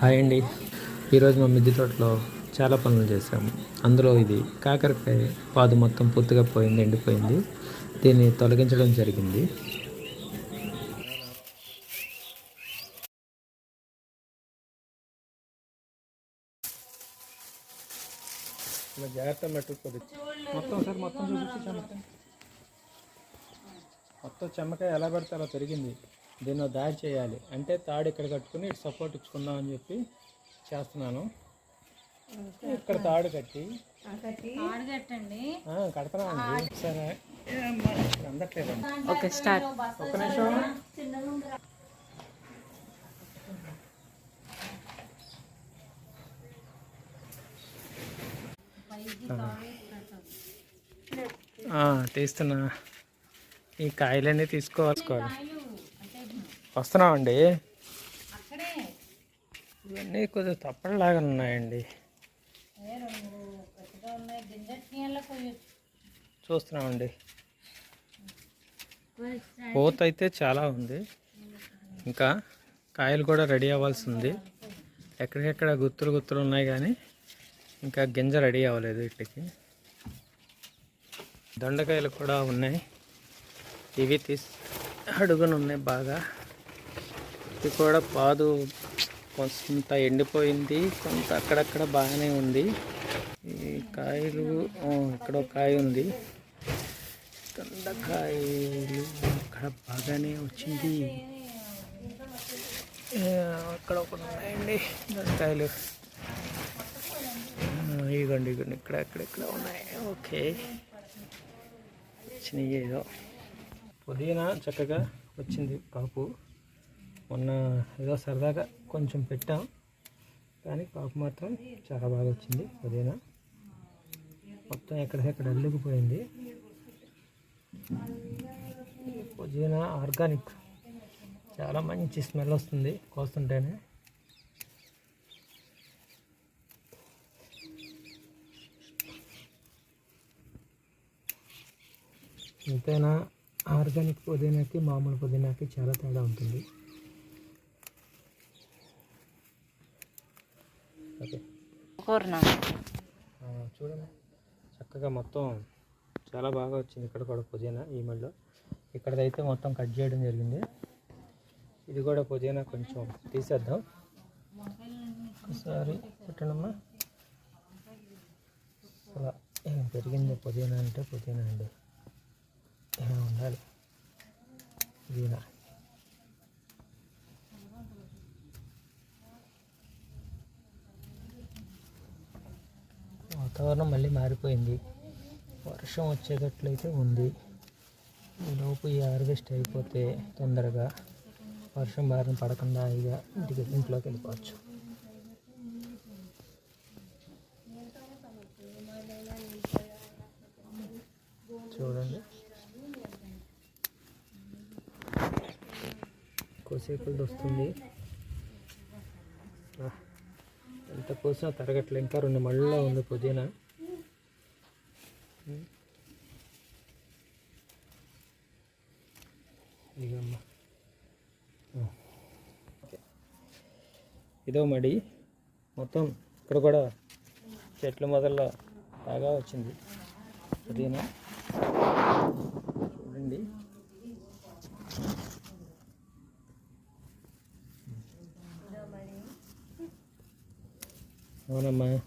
Hi అండి. ఈరోజు మా మిద్దె తోటలో చాలా పనులు చేసాము అందులో ఇది కాకరకాయ పాదు మొత్తం పూర్తిగా పోయింది ఎండిపోయింది. దీన్ని తొలగించడం జరిగింది. జాగ్రత్త పెట్టుకోదు మొత్తం సార్ మొత్తం చూపించి మొత్తం చెమ్మకాయ ఎలా పెడితే అలా పెరిగింది. దీన్ని దాడి చేయాలి. అంటే తాడు ఇక్కడ కట్టుకుని ఇటు సపోర్ట్ ఇచ్చుకుందాం అని చెప్పి చేస్తున్నాను. ఇక్కడ తాడు కట్టి. కడతానండి సరే. Okay start. ఒక్క నిమిషం. ఆ, తీస్తున్నా. ఈ కాయలన్నీ తీసుకోవాల్సుకోవాలి వస్తున్నామండి ఇవన్నీ కొద్దిగా తప్పలాగా ఉన్నాయండి. చూస్తున్నామండి. పూత అయితే చాలా ఉంది. ఇంకా కాయలు కూడా రెడీ అవ్వాల్సి ఉంది ఎక్కడికెక్కడ గుత్తులు గుత్తులు ఉన్నాయి కానీ ఇంకా గింజ రెడీ అవ్వలేదు వీటికి దొండకాయలు కూడా ఉన్నాయి. ఇవి తీసి అడుగున ఉన్నాయి బాగా. ఇది కూడా పాదు కొంత ఎండిపోయింది కొంత అక్కడక్కడ బాగానే ఉంది. ఈ కాయలు ఇక్కడ ఒక కాయ ఉంది. దొండకాయలు అక్కడ బాగానే వచ్చింది. అక్కడ ఒకటి ఉన్నాయండి దొండకాయలు. ఆ, ఇగోండి ఇగోండి ఇక్కడ ఇక్కడ ఇక్కడ ఉన్నాయి. ఓకే. వచ్చినాయి ఏదో. పుదీనా చక్కగా వచ్చింది కాపు మొన్న ఏదో సరదాగా కొంచెం పెట్టాం. కానీ కాపు మాత్రం చాలా బాగా వచ్చింది పుదీనా మొత్తం ఎక్కడికెక్కడ అల్లుకుపోయింది. పుదీనా ఆర్గానిక్. చాలా మంచి స్మెల్ వస్తుంది కోస్తుంటేనే. ఎంతైనా ఆర్గానిక్ పుదీనాకి మామూలు పుదీనాకి చాలా తేడా ఉంటుంది. ఓకే. చూడండి చక్కగా మొత్తం చాలా బాగా వచ్చింది ఇక్కడ కూడా పుదీనా ఈ మళ్ళీ. ఇక్కడైతే మొత్తం కట్ చేయడం జరిగింది. ఇది కూడా పుదీనా కొంచెం తీసేద్దాం. ఒకసారి పెట్టండమ్మా. అలా ఏం పెరిగింది పుదీనా అంటే పుదీనా అండి. ఇలా ఉండాలి? పుదీనా. వాతావరణం మళ్ళీ మారిపోయింది. వర్షం వచ్చేటట్లయితే ఉంది. ఈలోపు ఈ హార్వెస్ట్ అయిపోతే తొందరగా వర్షం బారిన పడకుండా ఇక ఇంటికి ఇంట్లోకి వెళ్ళిపోవచ్చు. చూడండి. కోసేపు వస్తుంది. ఎంత పోసినా తరగట్లే. ఇంకా రెండు మళ్ళీ ఉంది పుదీనా. ఇదమ్మా. ఇదో మడి. మొత్తం ఇక్కడ కూడా చెట్ల మొదల్లో బాగా వచ్చింది. పుదీనా. చూడండి. అవునమ్మా.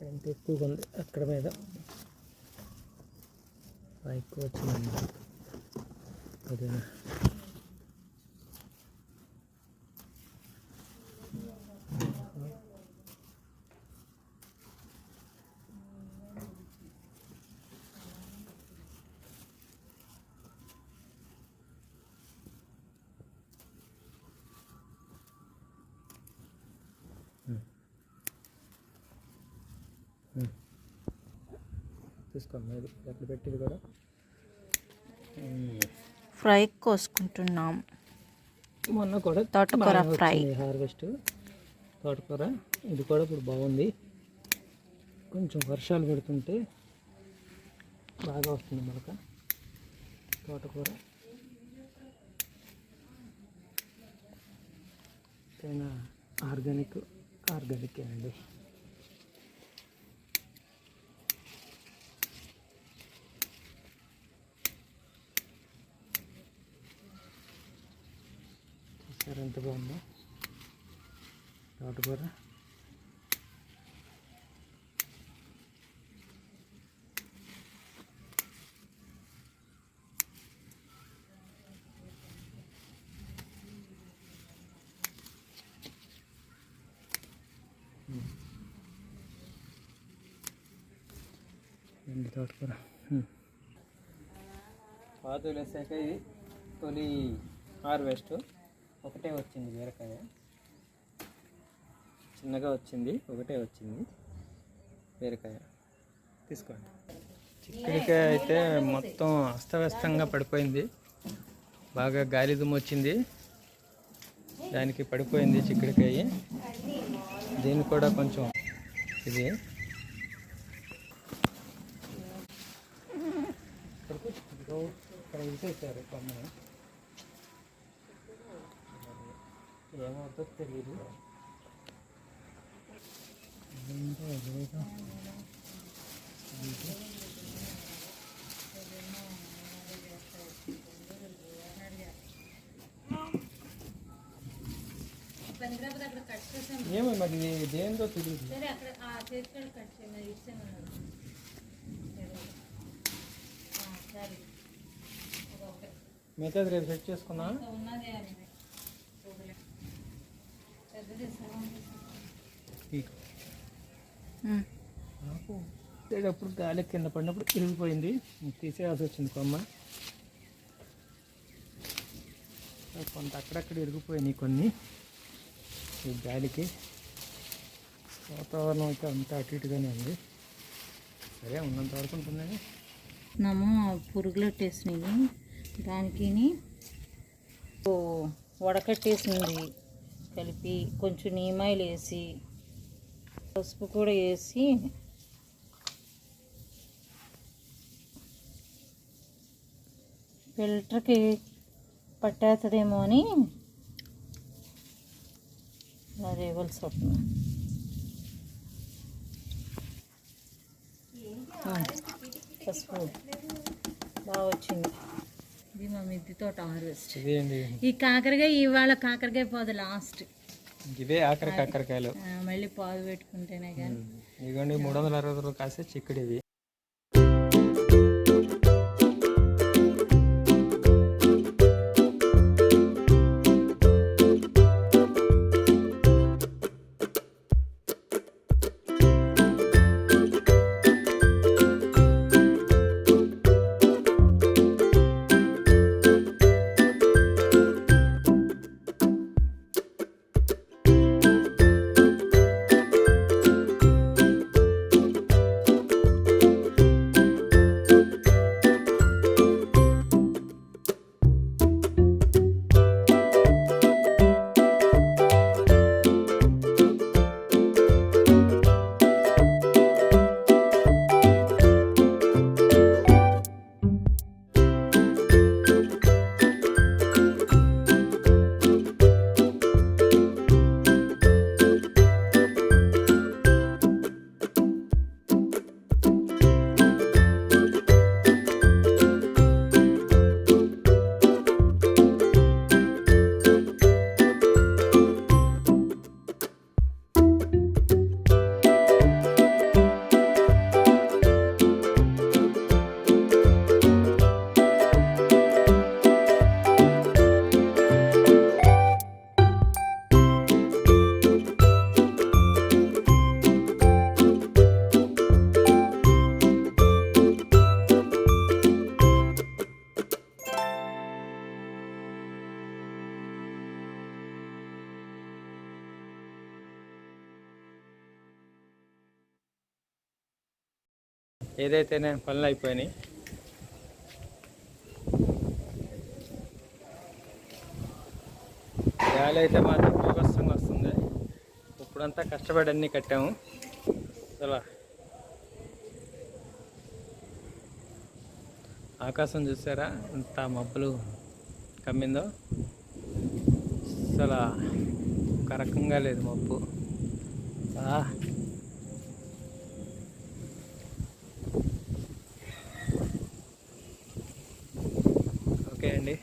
ఎంత ఎక్కువగా ఉంది? అక్కడ మీద. ఎక్కువ వచ్చిందమ్మా. అదేనా? ఎక్కడ పెట్టింది కూడా. ఫ్రై కోసుకుంటున్నాం. మొన్న కూడా తోటకూర ఫ్రై. హార్వెస్ట్. తోటకూర ఇది కూడా ఇప్పుడు బాగుంది. కొంచెం వర్షాలు పెడుతుంటే బాగా వస్తుంది మొలక. తోటకూర. ఆర్గానిక్ ఆర్గానిక్ అండి చూసారు ఎంత బాగుందో. తోటకూర ఎండు తోటకూర పాతులు వేసాక ఇది. తొలి హార్వెస్ట్. ఒకటే వచ్చింది బీరకాయ. చిన్నగా వచ్చింది ఒకటే వచ్చింది బీరకాయ. తీసుకోండి. చిక్కుడికాయ అయితే మొత్తం అస్తవ్యస్తంగా పడిపోయింది. బాగా గాలి దుమ్ము వచ్చింది. దానికి పడిపోయింది చిక్కుడికాయ. దీన్ని కూడా కొంచెం ఇది ఇక్కడ వేసేసారు కొమ్మని. ఏమవుతుందో తెలియదు ఏమో మరి దేందో తెలియదు సరే అక్కడ ఆ చేతికాడ కట్ చేయమని ఇచ్చాను సరే. ఒకటి మిగతాది రేపు సెట్ చేసుకున్నా ఉన్నదే నాకు గాలి కింద పడినప్పుడు ఇరిగిపోయింది. తీసేయాల్సి వచ్చింది కొమ్మ. కొంత అక్కడక్కడ ఇరిగిపోయినాయి కొన్ని. ఈ గాలికి. వాతావరణం అయితే అంతా అటు ఇటుగానే ఉంది. సరే ఉన్నంత వరకు ఉంటుందని నము పురుగులు వచ్చేసినాయి దానికి వడకట్టేసింది. కలిపి కొంచెం నీమాయిలు వేసి పసుపు కూడా వేసి ఫిల్టర్కి పట్టేస్తుందేమో అని అది ఇవ్వాల్సి వస్తుంది పసుపు. బాగా వచ్చింది. ఇది మా మిద్ది తోట హార్వెస్ట్. ఇదేంటి ఈ కాకరకాయ ఇవాళ కాకరకాయ పోదు లాస్ట్. ఇవే ఆఖరి కాకరకాయలు. మళ్ళీ పాదు పెట్టుకుంటేనే కానీ. ఇదిగోండి మూడు వందల అరవై రూపాయలు కాసే చిక్కుడు ఇవి. ఏదైతే నేను పనులు అయిపోయినాయి. గాలి అయితే మాత్రం బీభత్సంగా వస్తుంది. ఇప్పుడంతా కష్టపడి అన్నీ కట్టాము. అలా ఆకాశం చూసారా? ఎంత మబ్బులు కమ్మిందో. అసలు ఒక రకంగా లేదు మబ్బు ఆ. ఓకే అండి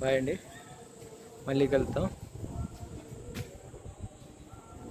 బాయ్ అండి. మళ్ళీ కలుద్దాం.